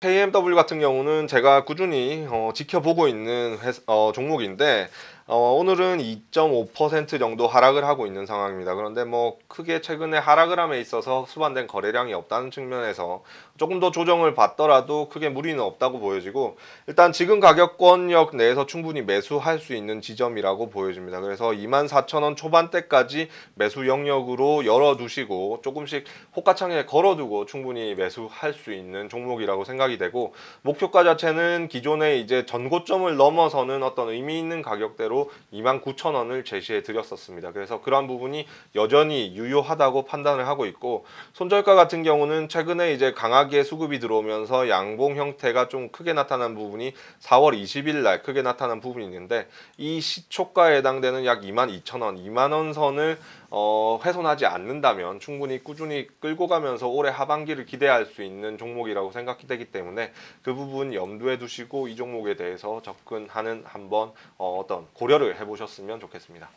KMW 같은 경우는 제가 꾸준히 어, 지켜보고 있는 회- 어, 종목인데 어, 오늘은 2.5% 정도 하락을 하고 있는 상황입니다. 그런데 뭐 크게 최근에 하락을 함에 있어서 수반된 거래량이 없다는 측면에서 조금 더 조정을 받더라도 크게 무리는 없다고 보여지고 일단 지금 가격권역 내에서 충분히 매수할 수 있는 지점이라고 보여집니다. 그래서 24,000원 초반대까지 매수 영역으로 열어두시고 조금씩 호가창에 걸어두고 충분히 매수할 수 있는 종목이라고 생각이 되고 목표가 자체는 기존에 이제 전고점을 넘어서는 어떤 의미 있는 가격대로 29,000원을 제시해 드렸었습니다. 그래서 그러한 부분이 여전히 유효하다고 판단을 하고 있고 손절가 같은 경우는 최근에 이제 강하게 수급이 들어오면서 양봉 형태가 좀 크게 나타난 부분이 4월 20일 날 크게 나타난 부분이 있는데 이 시초가에 해당되는 약 22,000원, 2만 원 선을 어, 훼손하지 않는다면 충분히 꾸준히 끌고 가면서 올해 하반기를 기대할 수 있는 종목이라고 생각이 되기 때문에 그 부분 염두에 두시고 이 종목에 대해서 접근하는 한번 어, 어떤 고려를 해보셨으면 좋겠습니다.